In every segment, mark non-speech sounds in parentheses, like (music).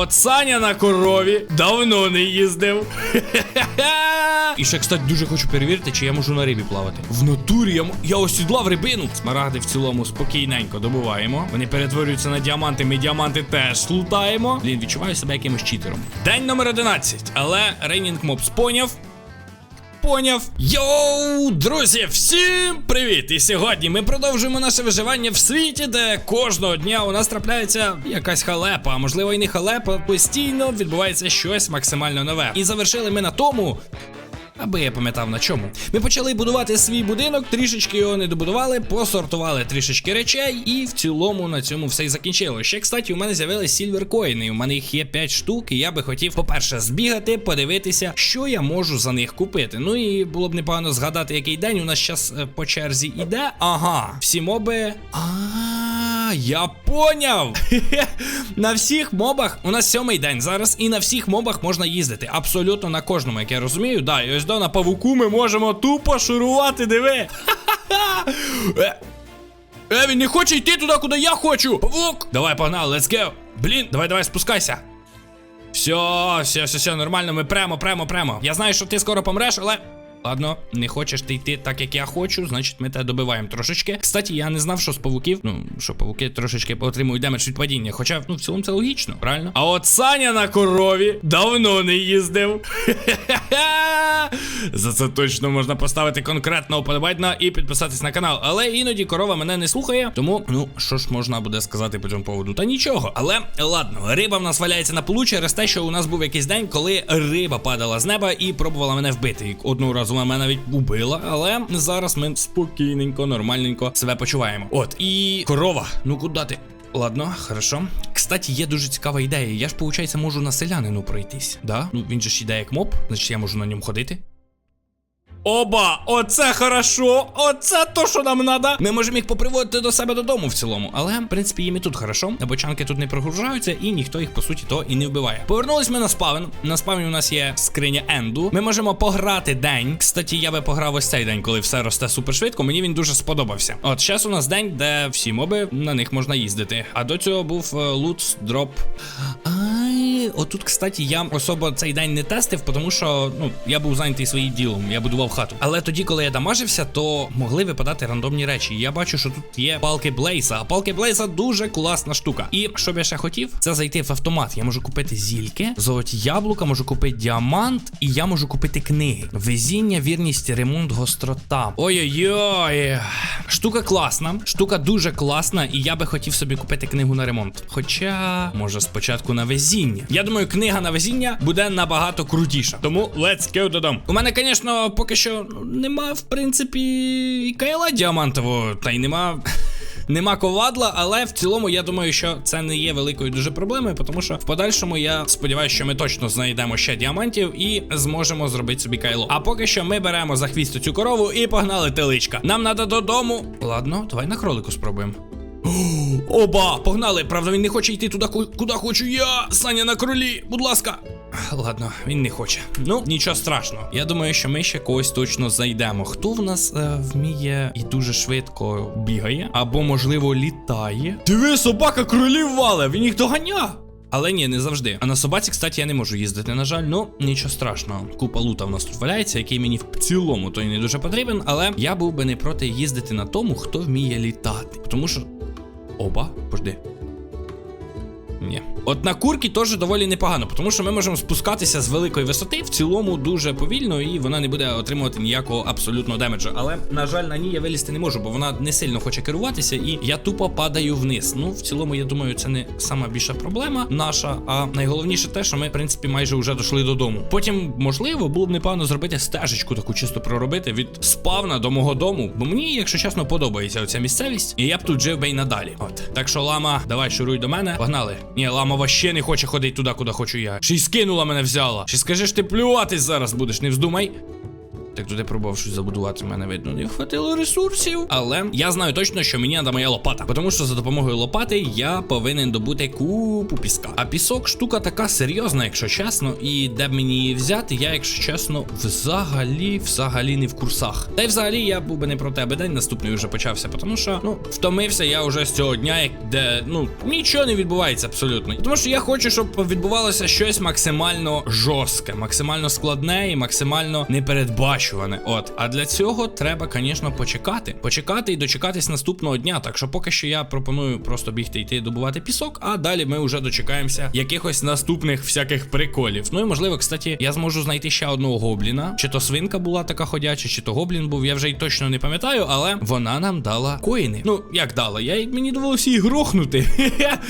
от Саня на корові давно не їздив. І ще, кстати, дуже хочу перевірити, чи я можу на рибі плавати. В натурі я, я осідлав рибину. Смарагди в цілому спокійненько добуваємо. Вони перетворюються на діаманти. Ми діаманти теж лутаємо. Блін, відчуваю себе якимось читером. День номер 11. Але Рейнінг Мобс поняв. Поняв. Йоу, друзі, всім привіт! І сьогодні ми продовжуємо наше виживання в світі, де кожного дня у нас трапляється якась халепа, а можливо і не халепа, постійно відбувається щось максимально нове. І завершили ми на тому. Аби я пам'ятав на чому. Ми почали будувати свій будинок, трішечки його не добудували, посортували трішечки речей, і в цілому на цьому все і закінчило. Ще, кстати, у мене з'явились сільверкоїни. У мене їх є 5 штук, і я би хотів, по-перше, збігати, подивитися, що я можу за них купити. Ну і було б непогано згадати, який день у нас зараз по черзі іде. Ага, всі моби. А, я поняв. (laughs) на всіх мобах у нас сьомий день зараз, і на всіх мобах можна їздити. Абсолютно на кожному, як я розумію. Да, і ось до на павуку ми можемо тупо шурувати, диви. (laughs) Е, Е, він не хоче йти туди, куди я хочу. Павук! Давай, погнали, let's go. Блін, давай, давай, спускайся. Все, все, все, все, нормально, ми прямо, прямо, прямо. Я знаю, що ти скоро помреш, але. Ладно, не хочеш ти йти так, як я хочу, значить ми тебе добиваємо трошечки. Кстати, я не знав, що з павуків, ну, що павуки трошечки отримують демедж від падіння. Хоча, ну, в цілому це логічно, правильно? А от Саня на корові давно не їздив. (laughs) За це точно можна поставити конкретно вподобайна і підписатись на канал. Але іноді корова мене не слухає. Тому, ну, що ж можна буде сказати по цьому поводу? Та нічого. Але ладно, риба в нас валяється на полу через те, що у нас був якийсь день, коли риба падала з неба і пробувала мене вбити. Одного разу вона мене навіть убила, але зараз ми спокійненько, нормальненько себе почуваємо. От, і корова. Ну куди ти? Ладно, хорошо. Кстати, є дуже цікава ідея. Я ж, виходить, можу на селянину пройтись. Да? Ну він же ж іде як моб, значить я можу на ньому ходити. Оба, оце хорошо, оце то, що нам надо. Ми можемо їх поприводити до себе додому в цілому. Але, в принципі, їм і тут хорошо. Бочанки тут не прогружаються, і ніхто їх, по суті, то і не вбиває. Повернулись ми на спавен. На спавні у нас є скриня Енду. Ми можемо пограти день. Кстати, я би пограв ось цей день, коли все росте супер швидко. Мені він дуже сподобався. От зараз у нас день, де всі моби на них можна їздити. А до цього був е, лут, дроп. Отут, кстати, я особо цей день не тестив, тому що ну я був зайнятий своїм ділом, я будував хату. Але тоді, коли я дамажився, то могли випадати рандомні речі. Я бачу, що тут є палки Блейса. А палки Блейса дуже класна штука. І що б я ще хотів, це зайти в автомат. Я можу купити зільки, золоті яблука, можу купити діамант, і я можу купити книги. Везіння, вірність, ремонт, гострота. Ой-ой-ой. Штука класна, штука дуже класна, і я би хотів собі купити книгу на ремонт. Хоча, може, спочатку на везіння. Я думаю, книга на везіння буде набагато крутіша. Тому let's go додому. У мене, звісно, поки що ну, нема, в принципі, і кайла діамантового, та й нема. Нема ковадла, але в цілому я думаю, що це не є великою дуже проблемою, тому що в подальшому я сподіваюся, що ми точно знайдемо ще діамантів і зможемо зробити собі кайло. А поки що ми беремо за хвіст цю корову і погнали теличка. Нам треба додому. Ладно, давай на кролику спробуємо. (gasps) Оба, погнали! Правда, він не хоче йти туди, куди хочу я. Саня на кролі, будь ласка. Ладно, він не хоче. Ну, нічого страшного. Я думаю, що ми ще когось точно знайдемо. Хто в нас е, вміє і дуже швидко бігає, або, можливо, літає. Диви, собака кролів вале, він їх доганя. Але ні, не завжди. А на собаці, кстати, я не можу їздити, на жаль, ну нічого страшного. Купа лута в нас тут валяється, який мені в цілому то й не дуже потрібен, але я був би не проти їздити на тому, хто вміє літати. Тому що. Оба, пожди. Ні. От на курки теж доволі непогано, тому що ми можемо спускатися з великої висоти в цілому дуже повільно, і вона не буде отримувати ніякого абсолютного демеджу. Але, на жаль, на ній я вилізти не можу, бо вона не сильно хоче керуватися, і я тупо падаю вниз. Ну, в цілому, я думаю, це не сама більша проблема наша. А найголовніше те, що ми, в принципі, майже вже дійшли додому. Потім, можливо, було б непогано зробити стежечку таку чисто проробити від спавна до мого дому. Бо мені, якщо чесно, подобається оця місцевість, і я б тут жив би й надалі. От. Так що, лама, давай шуруй до мене. Погнали. Ні, лама вообще не хоче ходити туди, куди хочу я. Й скинула мене взяла. Ще скажеш, ти плюватись зараз будеш, не вздумай. Так туди пробував щось забудувати, мене видно, не вхватило ресурсів. Але я знаю точно, що мені треба моя лопата. Тому що за допомогою лопати я повинен добути купу піска. А пісок штука така серйозна, якщо чесно. І де б мені її взяти, я, якщо чесно, взагалі, взагалі не в курсах. Та й взагалі я був би не про тебе день наступний вже почався, тому що ну втомився я вже з цього дня, як де ну нічого не відбувається абсолютно. Тому що я хочу, щоб відбувалося щось максимально жорстке, максимально складне і максимально непередбачуване. От, а для цього треба, звісно, почекати. Почекати і дочекатись наступного дня. Так що поки що я пропоную просто бігти йти добувати пісок, а далі ми вже дочекаємося якихось наступних всяких приколів. Ну і можливо, кстати, я зможу знайти ще одного гобліна. Чи то свинка була така ходяча, чи то гоблін був. Я вже й точно не пам'ятаю, але вона нам дала коїни. Ну, як дала? Я мені довелося її грохнути.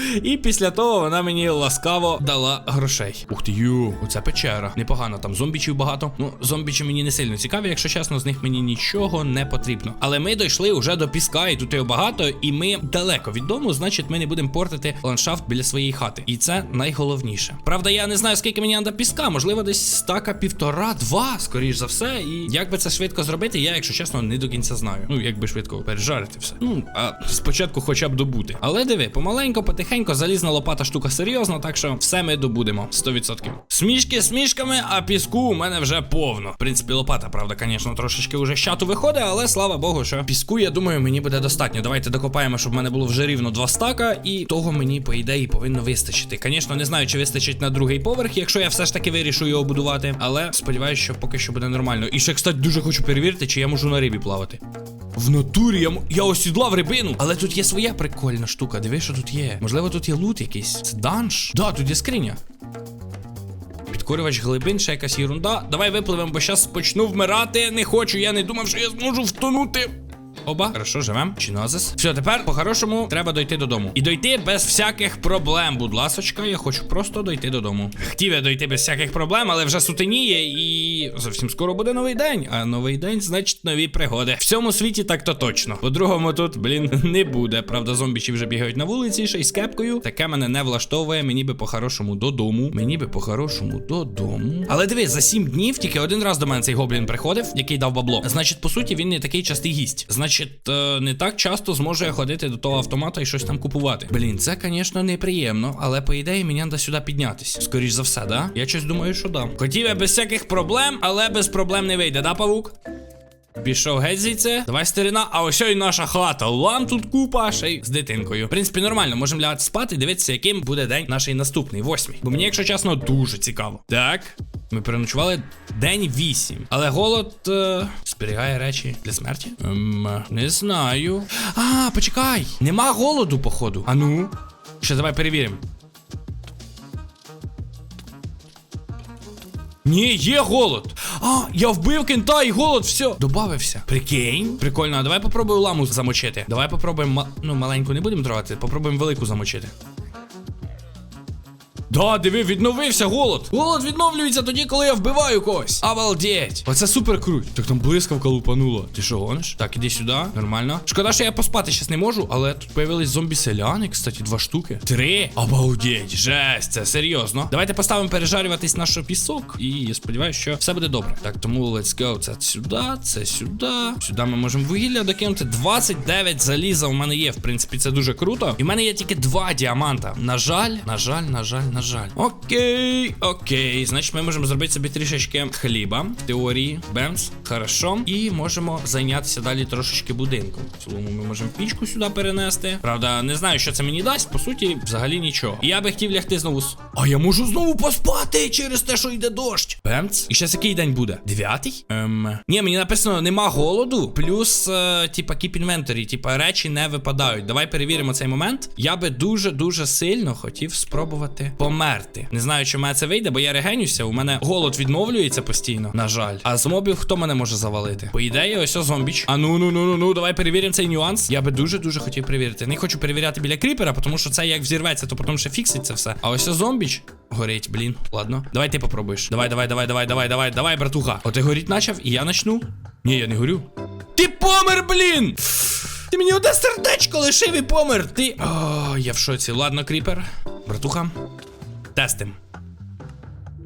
(laughs) І після того вона мені ласкаво дала грошей. Ух ти ю, оця печера. Непогано, там зомбічів багато. Ну, зомбічі мені не сильно цікаві, якщо чесно, з них мені нічого не потрібно. Але ми дійшли вже до піска, і тут його багато, і ми далеко від дому, значить, ми не будемо портити ландшафт біля своєї хати. І це найголовніше. Правда, я не знаю, скільки мені треба піска, можливо, десь стака півтора-два, скоріш за все. І як би це швидко зробити, я, якщо чесно, не до кінця знаю. Ну, як би швидко пережарити все. Ну, а спочатку хоча б добути. Але диви, помаленько, потихенько, залізна лопата штука серйозна, так що все ми добудемо 100%. Смішки смішками, а піску у мене вже повно. В принципі, лопата, правда, звісно, трошечки вже з чату виходить, але слава Богу, що піску, я думаю, мені буде достатньо. Давайте докопаємо, щоб в мене було вже рівно два стака, і того мені, по ідеї, повинно вистачити. Звісно, не знаю, чи вистачить на другий поверх, якщо я все ж таки вирішу його будувати. Але сподіваюся, що поки що буде нормально. І ще, кстати, дуже хочу перевірити, чи я можу на рибі плавати. В натурі я, я осідлав рибину, але тут є своя прикольна штука. Диви, що тут є. Можливо, тут є лут якийсь. Це данж? Да, тут є скриня. Підкорювач глибин, ще якась ерунда. Давай випливемо, бо зараз почну вмирати. Не хочу, я не думав, що я зможу втонути. Оба, хорошо, живем. Чинозис. Все, тепер по-хорошому треба дойти додому. І дойти без всяких проблем. Будь ласочка, я хочу просто дойти додому. Хотів я дойти без всяких проблем, але вже сутеніє і зовсім скоро буде новий день. А новий день, значить, нові пригоди. В цьому світі так то точно. По-другому тут, блін, (laughs) не буде. Правда, зомбічі вже бігають на вулиці, ще й з кепкою. Таке мене не влаштовує. Мені би по-хорошому додому. Мені би по-хорошому додому. Але дивись, за сім днів тільки один раз до мене цей гоблін приходив, який дав бабло. Значить, по суті, він не такий частий гість. Значить, е, не так часто зможе я ходити до того автомата і щось там купувати. Блін, це, звісно, неприємно, але по ідеї мені треба сюди піднятись. Скоріш за все, да? Я щось думаю, що да. Хотів я без всяких проблем, але без проблем не вийде, да, павук? Пішов геть звідси. Давай старина, а ось і наша хата. Лам тут купа, ще й з дитинкою. В принципі, нормально, можемо лягати спати і дивитися, яким буде день наш наступний, восьмий. Бо мені, якщо чесно, дуже цікаво. Так. Ми переночували день 8. Але голод е, зберігає речі для смерті? Ем, не знаю. А, почекай! Нема голоду, походу. А ну. Ще давай перевіримо. Ні, є голод. А, я вбив кента і голод, все. Добавився. Прикинь. Прикольно, а давай попробую ламу замочити. Давай попробуємо. Ну, маленьку не будемо трогати, попробуємо велику замочити. Да, диви, відновився голод. Голод відновлюється тоді, коли я вбиваю когось. Обалдеть. Оце супер круть. Так там блискавка лупанула. Ти що гониш? Так, іди сюди. Нормально. Шкода, що я поспати щас не можу, але тут появились зомбі-селяни, кстати, два штуки. Три. Обалдеть. Жесть, це серйозно. Давайте поставимо пережарюватись наш пісок. І я сподіваюся, що все буде добре. Так, тому let's go. Це сюди, це сюди. Сюди ми можемо вугілля докинути. 29 заліза у мене є. В принципі, це дуже круто. І в мене є тільки два діаманта. На жаль, на жаль, на жаль, на жаль. Окей, окей. Значить, ми можемо зробити собі трішечки хліба. В теорії. Бемс. Хорошо. І можемо зайнятися далі трошечки будинком. В цілому ми можемо пічку сюди перенести. Правда, не знаю, що це мені дасть. По суті, взагалі нічого. І я би хотів лягти знову. А я можу знову поспати через те, що йде дощ. Бемц. І ще який день буде? Дев'ятий? Ем. Ні, мені написано, нема голоду. Плюс, е, типа, keep inventory, типа, речі не випадають. Давай перевіримо цей момент. Я би дуже-дуже сильно хотів спробувати померти. Не знаю, чи в мене це вийде, бо я регенюся. У мене голод відновлюється постійно, на жаль. А з мобів хто мене може завалити? По ідеї, ось о зомбіч. А ну ну ну ну ну, давай перевіримо цей нюанс. Я би дуже-дуже хотів перевірити. Не хочу перевіряти біля кріпера, тому що це як взірветься, то потім ще фіксить це все. А ось о зомбіч. Горить, блін. Ладно. Давай ти попробуєш. Давай, давай, давай, давай, давай, давай, давай, братуха. О, ти горіть начав, і я начну. Ні, я не горю. Ти помер, блін! Ти мені одне сердечко лишив і помер. Ти. О, я в шоці. Ладно, кріпер. Братуха. Тестим.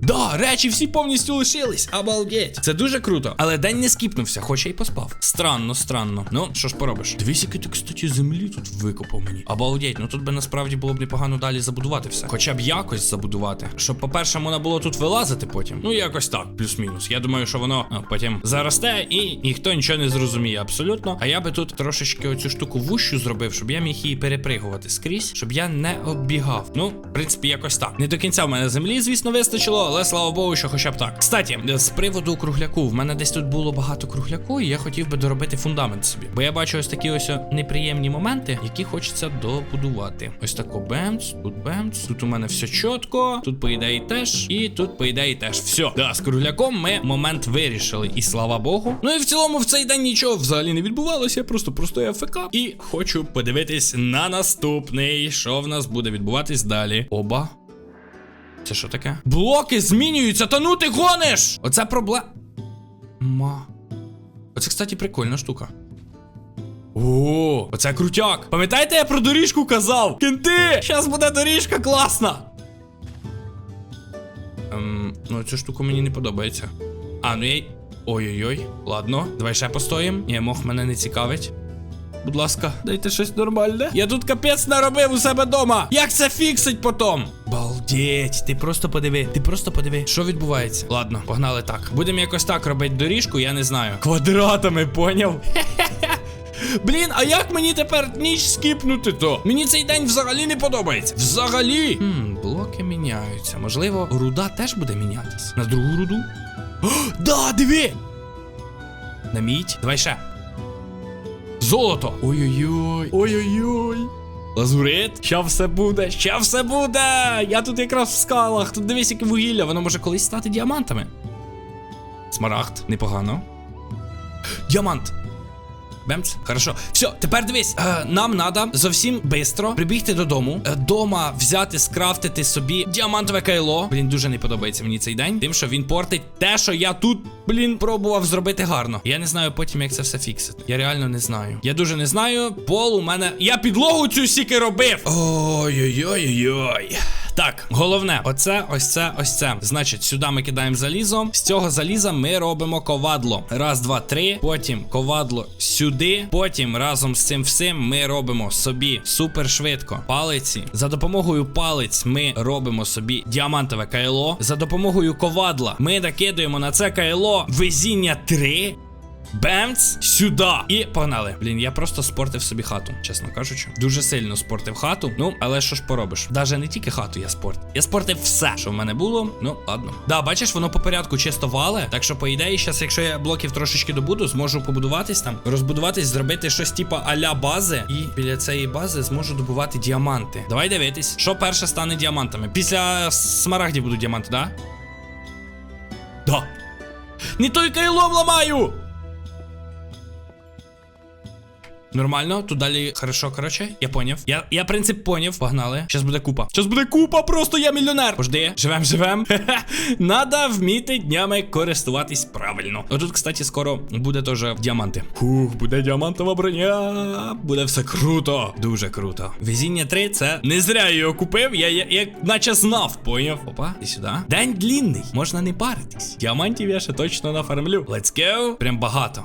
Да, речі всі повністю лишились. Обалдеть. Це дуже круто. Але день не скіпнувся, хоча й поспав. Странно, странно. Ну, що ж поробиш? Дивись, який ти, кстати, землі тут викопав мені. Обалдеть, ну тут би насправді було б непогано далі забудувати все. Хоча б якось забудувати. Щоб, по-перше, можна було тут вилазити потім. Ну, якось так, плюс-мінус. Я думаю, що воно а, потім заросте і ніхто нічого не зрозуміє абсолютно. А я би тут трошечки оцю штуку вущу зробив, щоб я міг її перепригувати скрізь, щоб я не оббігав. Ну, в принципі, якось так. Не до кінця в мене землі, звісно, вистачило, але слава Богу, що хоча б так. Кстати, з приводу кругляку, в мене десь тут було багато кругляку, і я хотів би доробити фундамент собі. Бо я бачу ось такі ось неприємні моменти, які хочеться добудувати. Ось тако бемц, тут бемц, тут у мене все чітко, тут по ідеї теж, і тут по ідеї теж. Все. Да, з кругляком ми момент вирішили, і слава Богу. Ну і в цілому в цей день нічого взагалі не відбувалося. Я просто просто АФК. І хочу подивитись на наступний, що в нас буде відбуватись далі. Оба. Це що таке? Блоки змінюються, та ну ти гониш! Оце проблема. Ма. Оце, кстати, прикольна штука. О, оце крутяк. Пам'ятаєте, я про доріжку казав? Кенти! Щас буде доріжка класна. Ем, ну цю штуку мені не подобається. А, ну я. Ой-ой-ой. Ладно, давай ще постоїм. Ні, мох мене не цікавить. Будь ласка, дайте щось нормальне. Я тут капець наробив у себе дома. Як це фіксить потом? Балдеть, ти просто подиви, ти просто подиви, що відбувається. Ладно, погнали так. Будемо якось так робити доріжку, я не знаю. Квадратами, поняв? (laughs) Блін, а як мені тепер ніч скіпнути то? Мені цей день взагалі не подобається. Взагалі. Хм, блоки міняються. Можливо, руда теж буде мінятись. На другу руду? О, (gasps) да, диви! На мідь. Давай ще. Золото! Ой-ой-ой! Ой-ой-ой! Лазурит, Ща все буде, Ща все буде! Я тут якраз в скалах, тут дивись, яке вугілля, воно може колись стати діамантами. Смарагд, непогано. Діамант. Бемц, хорошо. Все, тепер дивись. Е, нам треба зовсім швидко прибігти додому. Е, дома взяти, скрафтити собі діамантове кайло. Блін, дуже не подобається мені цей день. Тим, що він портить те, що я тут, блін, пробував зробити гарно. Я не знаю потім, як це все фіксити. Я реально не знаю. Я дуже не знаю. Пол у мене. Я підлогу цю сіки робив. Ой-ой-ой-ой. Так, головне, оце, ось це, ось це. Значить, сюди ми кидаємо залізо. З цього заліза ми робимо ковадло. Раз, два, три. Потім ковадло сюди. Потім разом з цим всім ми робимо собі супер швидко палиці. За допомогою палиць ми робимо собі діамантове кайло. За допомогою ковадла ми накидуємо на це кайло везіння 3. Бемц сюди. І погнали. Блін, я просто спортив собі хату, чесно кажучи. Дуже сильно спортив хату. Ну, але що ж поробиш? Даже не тільки хату я спорт. Я спортив все, що в мене було. Ну, ладно. Да, бачиш, воно по порядку чисто вале. Так що, по ідеї, зараз, якщо я блоків трошечки добуду, зможу побудуватись там, розбудуватись, зробити щось типа аля бази. І біля цієї бази зможу добувати діаманти. Давай дивитись, що перше стане діамантами. Після смарагдів будуть діаманти, да? Да. Не той кайлом ламаю! Нормально, тут далі хорошо, короче, я поняв. Я, я принцип поняв. Погнали. Щас буде купа. Щас буде купа, просто я мільйонер. Пожди, живем, живем. (laughs) Надо вміти днями користуватись правильно. Отут, кстати, скоро буде теж діаманти. Хух, буде діамантова броня. Буде все круто. Дуже круто. Везіння 3 це не зря я його купив. Я, я як наче знав, поняв. Опа, і сюди. День длінний, можна не паритись. Діамантів я ще точно нафармлю. Let's go. Прям багато.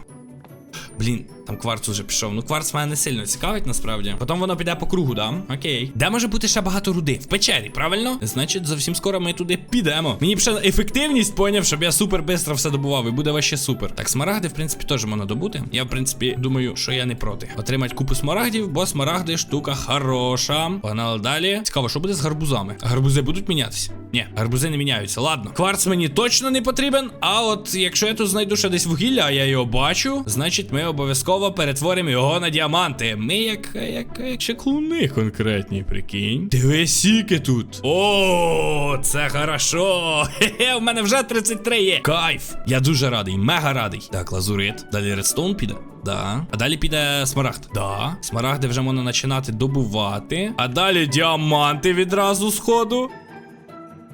Блін, там кварц уже пішов. Ну, кварц мене не сильно цікавить, насправді. Потім воно піде по кругу, да? Окей. Де може бути ще багато руди? В печері, правильно? Значить, зовсім скоро ми туди підемо. Мені б ще ефективність поняв, щоб я супер бистро все добував, і буде ваще супер. Так, смарагди, в принципі, теж можна добути. Я, в принципі, думаю, що я не проти. Отримати купу смарагдів, бо смарагди штука хороша. Погнали далі. Цікаво, що буде з гарбузами? Гарбузи будуть мінятися? Ні, гарбузи не міняються. Ладно. Кварц мені точно не потрібен. А от якщо я тут знайду ще десь вугілля, а я його бачу, значить ми обов'язково перетворимо його на діаманти. Ми як, як, як чеклуни конкретні, прикинь. Дивись, сіки тут. О, це хорошо. Хе-хе, у мене вже 33 є. Кайф. Я дуже радий, мега радий. Так, лазурит. Далі редстоун піде. Да. А далі піде смарагд. Да. Смарагди вже можна починати добувати. А далі діаманти відразу з ходу.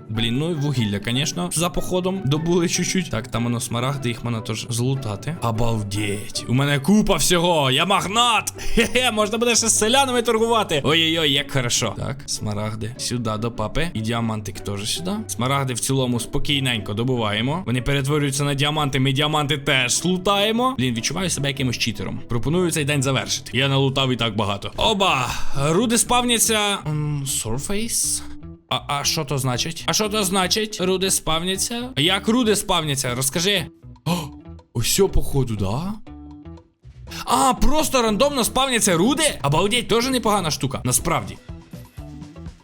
Блін, ну і вугілля, звісно, за походом добули чуть-чуть. Так, там воно смарагди, їх можна теж злутати. Обалдеть. У мене купа всього. Я магнат. Хе-хе, можна буде ще з селянами торгувати. Ой-ой-ой, як хорошо. Так, смарагди. Сюди до папи. І діамантик теж сюди. Смарагди в цілому спокійненько добуваємо. Вони перетворюються на діаманти. Ми діаманти теж лутаємо. Блін, відчуваю себе якимось читером. Пропоную цей день завершити. Я налутав і так багато. Оба! Руди спавняться. Surface? А, а що то значить? А що то значить? Руди спавняться? Як руди спавняться? Розкажи. Ось походу, да? А, просто рандомно спавняться руди? Обалдеть, теж непогана штука, насправді.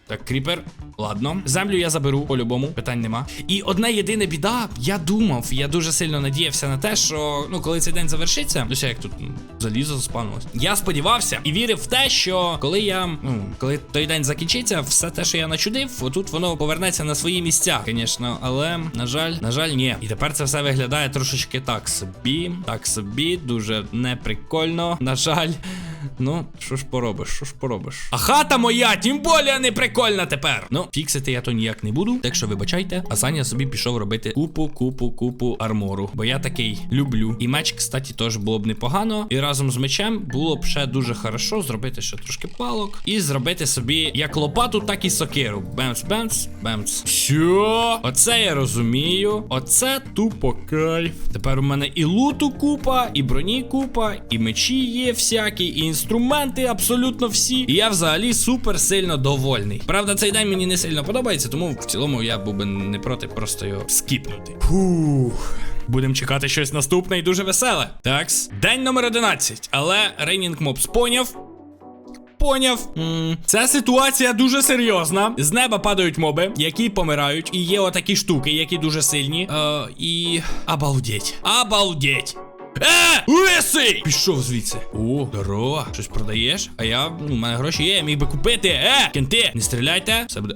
Так, кріпер. Ладно, землю я заберу по-любому, питань нема. І одна єдина біда, я думав, я дуже сильно надіявся на те, що ну коли цей день завершиться, ну як тут м, залізо заспавнилось. Я сподівався і вірив в те, що коли я, ну коли той день закінчиться, все те, що я начудив, отут воно повернеться на свої місця, звісно. Але на жаль, на жаль, ні. І тепер це все виглядає трошечки так собі, так собі, дуже неприкольно. На жаль. Ну, що ж поробиш, що ж поробиш. А хата моя, тим більше не прикольна тепер. Ну, фіксити я то ніяк не буду, так що вибачайте. А Саня собі пішов робити купу, купу, купу армору. Бо я такий люблю. І меч, кстати, теж було б непогано. І разом з мечем було б ще дуже хорошо зробити ще трошки палок. І зробити собі як лопату, так і сокиру. Бемс, бемс, бемс. Що? Оце я розумію. Оце тупо кайф. Тепер у мене і луту купа, і броні купа, і мечі є всякі, і інструменти абсолютно всі. І я взагалі супер сильно довольний. Правда, цей день мені не сильно подобається, тому в цілому я був би не проти просто його скіпнути. Фух. Будемо чекати щось наступне і дуже веселе. Такс. День номер 11. Але Рейнінг Мобс поняв. Поняв. м Ця ситуація дуже серйозна. З неба падають моби, які помирають. І є отакі штуки, які дуже сильні. Е, і. Обалдеть. Обалдеть. Е! Лисий! Пішов звідси. О, здорово. Щось продаєш? А я, ну, у мене гроші є, я міг би купити. Е! Кенти, не стріляйте. Все буде.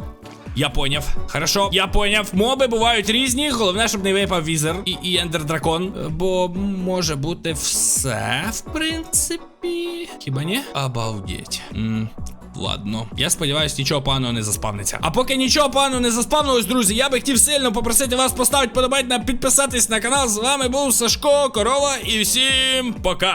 Я поняв. Хорошо, я поняв. Моби бувають різні. Головне, щоб не випав візер і, і ендер дракон. Е, Бо може бути все, в принципі. Хіба ні? Обалдеть. М, Ладно, я сподіваюся, нічого поганого не заспавниться. А поки нічого поганого не заспавнилось, друзі, я би хотів сильно попросити вас поставити подобати підписатись на канал. З вами був Сашко, Корова, і всім пока.